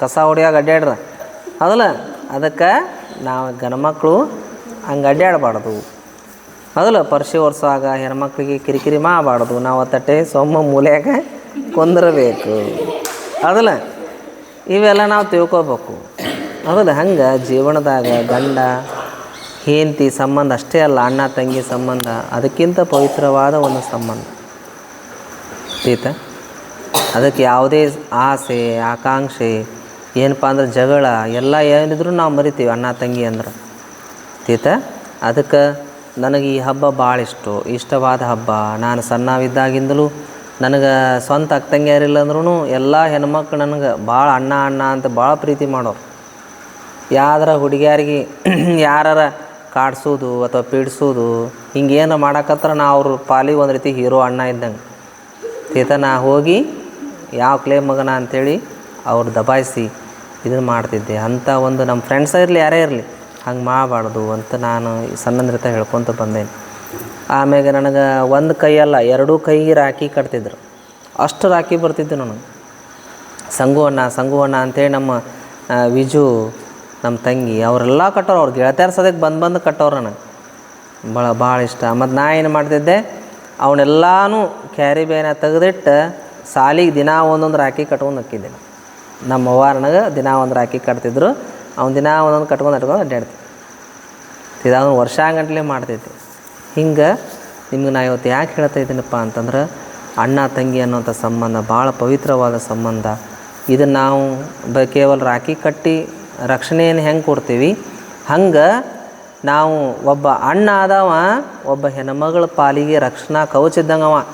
ಕಸ ಹೊಡಿಯಾಗ ಅಡ್ಡಾಡ್ರ ಅದಲ್ಲ ಅದಕ್ಕೆ ನಾವು ಗಂಡ್ಮಕ್ಳು ಹಂಗೆ ಅಡ್ಡಾಡಬಾರ್ದು ಹೌದಲ್ಲ? ಪರ್ಶಿ ಒರ್ಸುವಾಗ ಹೆಣ್ಮಕ್ಳಿಗೆ ಕಿರಿಕಿರಿ ಮಾಡಬಾರ್ದು. ನಾವು ತಟ್ಟೆ ಸೊಮ್ಮ ಮೂಲೆಯಾಗ ಕೊಂದಿರಬೇಕು. ಅದಲ್ಲ ಇವೆಲ್ಲ ನಾವು ತಿಳ್ಕೊಬೇಕು. ಅದಲ್ಲ ಹಂಗೆ ಜೀವನದಾಗ ಗಂಡ, ಹೆಂಡತಿ ಸಂಬಂಧ ಅಷ್ಟೇ ಅಲ್ಲ, ಅಣ್ಣ, ತಂಗಿ ಸಂಬಂಧ, ಅದಕ್ಕಿಂತ ಪವಿತ್ರವಾದ ಒಂದು ಸಂಬಂಧ. ಆಯ್ತಾ ಅದಕ್ಕೆ ಯಾವುದೇ ಆಸೆ, ಆಕಾಂಕ್ಷೆ ಏನಪ್ಪ ಅಂದ್ರೆ ಜಗಳ, ಎಲ್ಲ ಏನಿದ್ರು ನಾವು ಮರಿತೀವಿ, ಅಣ್ಣ, ತಂಗಿ ಅಂದ್ರೆ. ತೀತ, ಅದಕ್ಕೆ ನನಗೆ ಈ ಹಬ್ಬ ಭಾಳ ಇಷ್ಟ, ಇಷ್ಟವಾದ ಹಬ್ಬ. ನಾನು ಸಣ್ಣವಿದ್ದಾಗಿಂದಲೂ ನನಗೆ ಸ್ವಂತ ಅಕ್ಕ ತಂಗಿಯಾರಿಲ್ಲ ಅಂದ್ರೂ ಎಲ್ಲ ಹೆಣ್ಮಕ್ಳು ನನಗೆ ಭಾಳ ಅಣ್ಣ ಅಣ್ಣ ಅಂತ ಭಾಳ ಪ್ರೀತಿ ಮಾಡೋರು. ಯಾವ್ದಾರ ಹುಡುಗಿಯರಿಗೆ ಯಾರಾರ ಕಾಡಿಸೋದು ಅಥವಾ ಪೀಡಿಸೋದು, ಹಿಂಗೇನು ಮಾಡಕತ್ರ ನಾ ಅವ್ರ ಪಾಲಿ ಒಂದು ರೀತಿ ಹೀರೋ ಅಣ್ಣ ಇದ್ದಂಗೆ. ತೀತ, ನಾ ಹೋಗಿ ಯಾವ ಕ್ಲೇ ಮಗನ ಅಂಥೇಳಿ ಅವ್ರು ದಬಾಯಿಸಿ ಇದನ್ನು ಮಾಡ್ತಿದ್ದೆ. ಅಂಥ ಒಂದು ನಮ್ಮ ಫ್ರೆಂಡ್ಸ್ ಇರಲಿ, ಯಾರೇ ಇರಲಿ, ಹಂಗೆ ಮಾಡಬಾರ್ದು ಅಂತ ನಾನು ಸಣ್ಣಂದ್ರತ ಹೇಳ್ಕೊತ ಬಂದೇನೆ. ಆಮ್ಯಾಗ ನನಗೆ ಒಂದು ಕೈಯಲ್ಲ ಎರಡೂ ಕೈಗೆ ರಾಖಿ ಕಟ್ತಿದ್ರು. ಅಷ್ಟು ರಾಖಿ ಬರ್ತಿದ್ದೆ ನನಗೆ. ಸಂಗುವಣ್ಣ ಅಣ್ಣ, ಸಂಗು ಅಣ್ಣ ಅಂತೇಳಿ ನಮ್ಮ ವಿಜು ನಮ್ಮ ತಂಗಿ, ಅವರೆಲ್ಲ ಕಟ್ಟೋರು, ಅವ್ರು ಗೆಳತಿಯರ ಸದ್ಯಕ್ಕೆ ಬಂದು ಬಂದು ಕಟ್ಟೋರು ನನಗೆ. ಭಾಳ ಭಾಳ ಇಷ್ಟ. ಮತ್ತು ನಾ ಏನು ಮಾಡ್ತಿದ್ದೆ ಅವನ್ನೆಲ್ಲಾನು ಕ್ಯಾರಿ ಬೇನ ತೆಗೆದಿಟ್ಟು ಸಾಲಿಗೆ ದಿನ ಒಂದೊಂದು ರಾಖಿ ಕಟ್ಕೊಂಡು ಹಾಕಿದ್ದೆ. ನಮ್ಮ ಅವ್ವ ದಿನ ಒಂದು ರಾಕಿ ಕಟ್ತಿದ್ರು. ಅವ್ನು ದಿನ ಒಂದೊಂದು ಕಟ್ಕೊಂಡು ಇಟ್ಕೊಂಡು ಅಡ್ಡಾಡ್ತಿದ್ದೆ ಇದನ್ನು ವರ್ಷಾಂಗಟ್ಲೆ ಮಾಡ್ತೈತಿ. ಹಿಂಗೆ ನಿಮ್ಗೆ ನಾ ಇವತ್ತು ಯಾಕೆ ಹೇಳ್ತಾ ಇದ್ದೀನಪ್ಪ ಅಂತಂದ್ರೆ, ಅಣ್ಣ ತಂಗಿ ಅನ್ನೋಂಥ ಸಂಬಂಧ ಭಾಳ ಪವಿತ್ರವಾದ ಸಂಬಂಧ. ಇದನ್ನು ನಾವು ಬ ಕೇವಲ ರಾಖಿ ಕಟ್ಟಿ ರಕ್ಷಣೆಯನ್ನು ಹೆಂಗೆ ಕೊಡ್ತೀವಿ? ಹಂಗೆ ನಾವು ಒಬ್ಬ ಅಣ್ಣ ಆದವ, ಒಬ್ಬ ಹೆಣ್ಮಗಳ ಪಾಲಿಗೆ ರಕ್ಷಣಾ ಕವಚ ಇದ್ದಂಗವ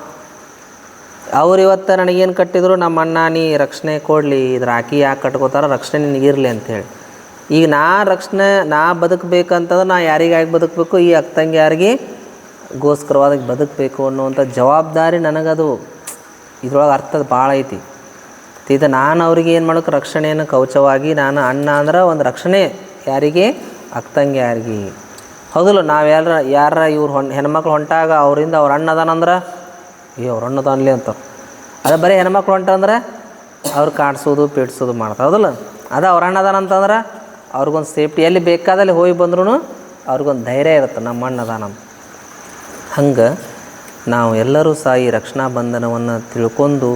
ಅವ್ರು ಇವತ್ತು ನನಗೇನು ಕಟ್ಟಿದ್ರು, ನಮ್ಮ ಅಣ್ಣ ನೀ ರಕ್ಷಣೆ ಕೊಡಲಿ, ಇದ್ರ ಆಕಿ ಯಾಕೆ ಕಟ್ಕೋತಾರ ರಕ್ಷಣೆ ನಿನಗಿರಲಿ ಅಂಥೇಳಿ ಈಗ ನಾ ರಕ್ಷಣೆ, ನಾ ಬದುಕಬೇಕಂತಂದ್ರೆ ನಾ ಯಾರಿಗಾಗಿ ಬದುಕಬೇಕು, ಈ ಅಕ್ಕ ಯಾರಿಗೆ ಗೋಸ್ಕರವಾದ ಬದುಕಬೇಕು ಅನ್ನುವಂಥ ಜವಾಬ್ದಾರಿ ನನಗದು. ಇದ್ರೊಳಗೆ ಅರ್ಥದ ಭಾಳ ಐತಿ. ಇದು ನಾನು ಅವ್ರಿಗೆ ಏನು ಮಾಡೋಕೆ ರಕ್ಷಣೆಯನ್ನು ಕವಚವಾಗಿ ನಾನು ಅಣ್ಣ ಅಂದ್ರೆ ಒಂದು ರಕ್ಷಣೆ ಯಾರಿಗೆ? ಅಕ್ಕ ತಂಗಿ ಯಾರಿಗೆ ಹೌದಲ್ಲ, ನಾವು ಯಾರ ಯಾರ ಇವ್ರು ಹೊನ್, ಹೆಣ್ಮಕ್ಳು ಹೊಂಟಾಗ ಅವರಿಂದ ಅವ್ರ ಅಣ್ಣ ಅದಾನಂದ್ರೆ ಏ, ಅವ್ರ ಅಣ್ಣ ತಾನಲಿ ಅಂತ ಅದು ಬರೀ ಹೆಣ್ಮಕ್ಳು ಹೊಂಟಂದ್ರೆ ಅವ್ರು ಕಾಡಿಸೋದು ಪೀಡಿಸೋದು ಮಾಡ್ತಾರೆ ಅದಲ್ಲ ಅದು ಅವ್ರ ಅಣ್ಣ ಅದಾನಂತಂದ್ರೆ ಅವ್ರಿಗೊಂದು ಸೇಫ್ಟಿ ಎಲ್ಲಿ ಬೇಕಾದಲ್ಲಿ ಹೋಗಿ ಬಂದ್ರೂ ಅವ್ರಿಗೊಂದು ಧೈರ್ಯ ಇರುತ್ತೆ, ನಮ್ಮ ಅಣ್ಣ ಅದಾನಂತ ಹಂಗೆ ನಾವು ಎಲ್ಲರೂ ಸಹ ಈ ರಕ್ಷಣಾ ಬಂಧನವನ್ನು ತಿಳ್ಕೊಂಡು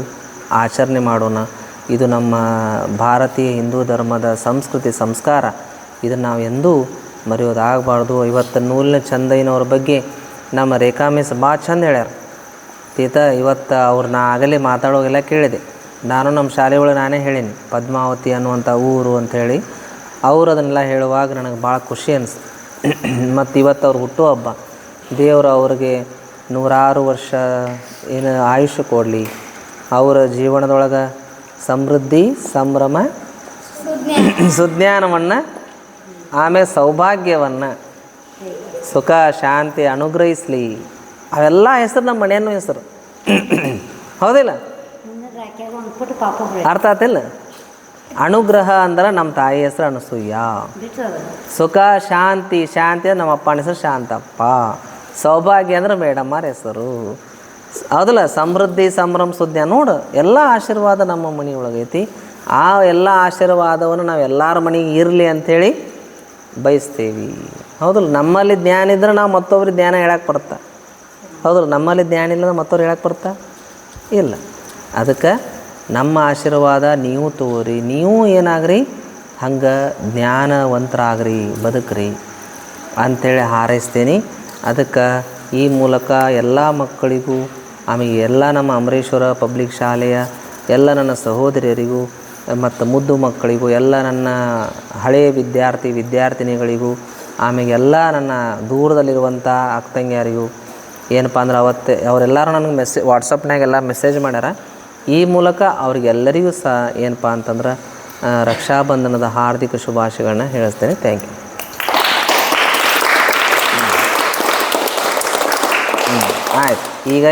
ಆಚರಣೆ ಮಾಡೋಣ. ಇದು ನಮ್ಮ ಭಾರತೀಯ ಹಿಂದೂ ಧರ್ಮದ ಸಂಸ್ಕೃತಿ, ಸಂಸ್ಕಾರ. ಇದನ್ನು ನಾವು ಎಂದೂ ಮರೆಯೋದಾಗಬಾರ್ದು. ಇವತ್ತು ನೂಲಿನ ಚಂದಯ್ಯನವ್ರ ಬಗ್ಗೆ ನಮ್ಮ ರೇಖಾ ಮಿಸ್ ಭಾಳ ಚಂದ ಹೇಳ್ಯಾರ. ತೀತ ಇವತ್ತು ಅವ್ರನ್ನ ಆಗಲೇ ಮಾತಾಡೋಗೆಲ್ಲ ಕೇಳಿದೆ. ನಾನು ನಮ್ಮ ಶಾಲೆ ಒಳಗೆ ನಾನೇ ಹೇಳೀನಿ ಪದ್ಮಾವತಿ ಅನ್ನುವಂಥ ಊರು ಅಂಥೇಳಿ ಅವ್ರು ಅದನ್ನೆಲ್ಲ ಹೇಳುವಾಗ ನನಗೆ ಭಾಳ ಖುಷಿ ಅನಿಸ್ತು. ಮತ್ತು ಇವತ್ತು ಅವ್ರ ಹುಟ್ಟುಹಬ್ಬ ದೇವರು ಅವ್ರಿಗೆ ನೂರಾರು ವರ್ಷ ಏನು ಆಯುಷ್ಯ ಕೊಡಲಿ. ಅವರ ಜೀವನದೊಳಗೆ ಸಮೃದ್ಧಿ ಸಂಭ್ರಮ ಸುಜ್ಞಾನವನ್ನು ಆಮೇಲೆ ಸೌಭಾಗ್ಯವನ್ನು ಸುಖ ಶಾಂತಿ ಅನುಗ್ರಹಿಸಲಿ. ಅವೆಲ್ಲ ಹೆಸರು ನಮ್ಮ ಮನೆಯನ್ನು ಹೆಸರು. ಹೌದಿಲ್ಲ? ಅರ್ಥ ಆತಿಲ್ಲ? ಅನುಗ್ರಹ ಅಂದ್ರೆ ನಮ್ಮ ತಾಯಿ ಹೆಸರು ಅನಸೂಯ. ಸುಖ, ಶಾಂತಿ ಶಾಂತಿ ಅಂದ್ರೆ ನಮ್ಮ ಅಪ್ಪನ ಹೆಸರು ಶಾಂತಪ್ಪ. ಸೌಭಾಗ್ಯ ಅಂದ್ರೆ ಮೇಡಮ್ಮರ ಹೆಸರು. ಹೌದಲ್ಲ? ಸಮೃದ್ಧಿ, ಸಂಭ್ರಮ, ಸುದ್ದಿ ನೋಡು. ಎಲ್ಲ ಆಶೀರ್ವಾದ ನಮ್ಮ ಮನೆ ಒಳಗೈತಿ ಆ ಎಲ್ಲ ಆಶೀರ್ವಾದವನ್ನು ನಾವು ಎಲ್ಲರ ಮನೆಗೆ ಇರಲಿ ಅಂಥೇಳಿ ಬಯಸ್ತೀವಿ. ಹೌದಲ್ಲ? ನಮ್ಮಲ್ಲಿ ಜ್ಞಾನ ಇದ್ರೆ ನಾವು ಮತ್ತೊಬ್ರಿಗೆ ಜ್ಞಾನ ಹೇಳಕ್ಕೆ ಬರುತ್ತಾ? ಹೌದಲ್ಲ, ನಮ್ಮಲ್ಲಿ ಜ್ಞಾನ ಇಲ್ಲ ಮತ್ತವ್ರು ಹೇಳಕ್ಕೆ ಬರ್ತಾ? ಇಲ್ಲ. ಅದಕ್ಕೆ ನಮ್ಮ ಆಶೀರ್ವಾದ ನೀವು ತಗೋರಿ ನೀವು ಏನಾಗ್ರಿ? ಹಂಗೆ ಜ್ಞಾನವಂತರಾಗ್ರಿ, ಬದುಕ್ರಿ ಅಂಥೇಳಿ ಹಾರೈಸ್ತೀನಿ. ಅದಕ್ಕೆ ಈ ಮೂಲಕ ಎಲ್ಲ ಮಕ್ಕಳಿಗೂ, ಆಮೇಲೆ ಎಲ್ಲ ನಮ್ಮ ಅಮರೇಶ್ವರ ಪಬ್ಲಿಕ್ ಶಾಲೆಯ ಎಲ್ಲ ನನ್ನ ಸಹೋದರಿಯರಿಗೂ ಮತ್ತು ಮುದ್ದು ಮಕ್ಕಳಿಗೂ, ಎಲ್ಲ ನನ್ನ ಹಳೆಯ ವಿದ್ಯಾರ್ಥಿ ವಿದ್ಯಾರ್ಥಿನಿಗಳಿಗೂ, ಆಮೇಲೆ ಎಲ್ಲ ನನ್ನ ದೂರದಲ್ಲಿರುವಂಥ ಅಕ್ಕ ತಂಗಿಯರಿಗೂ ಏನಪ್ಪ ಅಂದ್ರೆ ಅವತ್ತು ಅವರೆಲ್ಲರೂ ನನಗೆ ಮೆಸೇ ವಾಟ್ಸಪ್ನಾಗೆಲ್ಲ ಮೆಸೇಜ್ ಮಾಡ್ಯಾರ. ಈ ಮೂಲಕ ಅವ್ರಿಗೆಲ್ಲರಿಗೂ ಸಹ ಏನಪ್ಪ ಅಂತಂದ್ರೆ ರಕ್ಷಾಬಂಧನದ ಹಾರ್ದಿಕ ಶುಭಾಶಯಗಳನ್ನ ಹೇಳಿಸ್ತೇನೆ. ಥ್ಯಾಂಕ್ ಯು ಆಯ್ತು. ಈಗ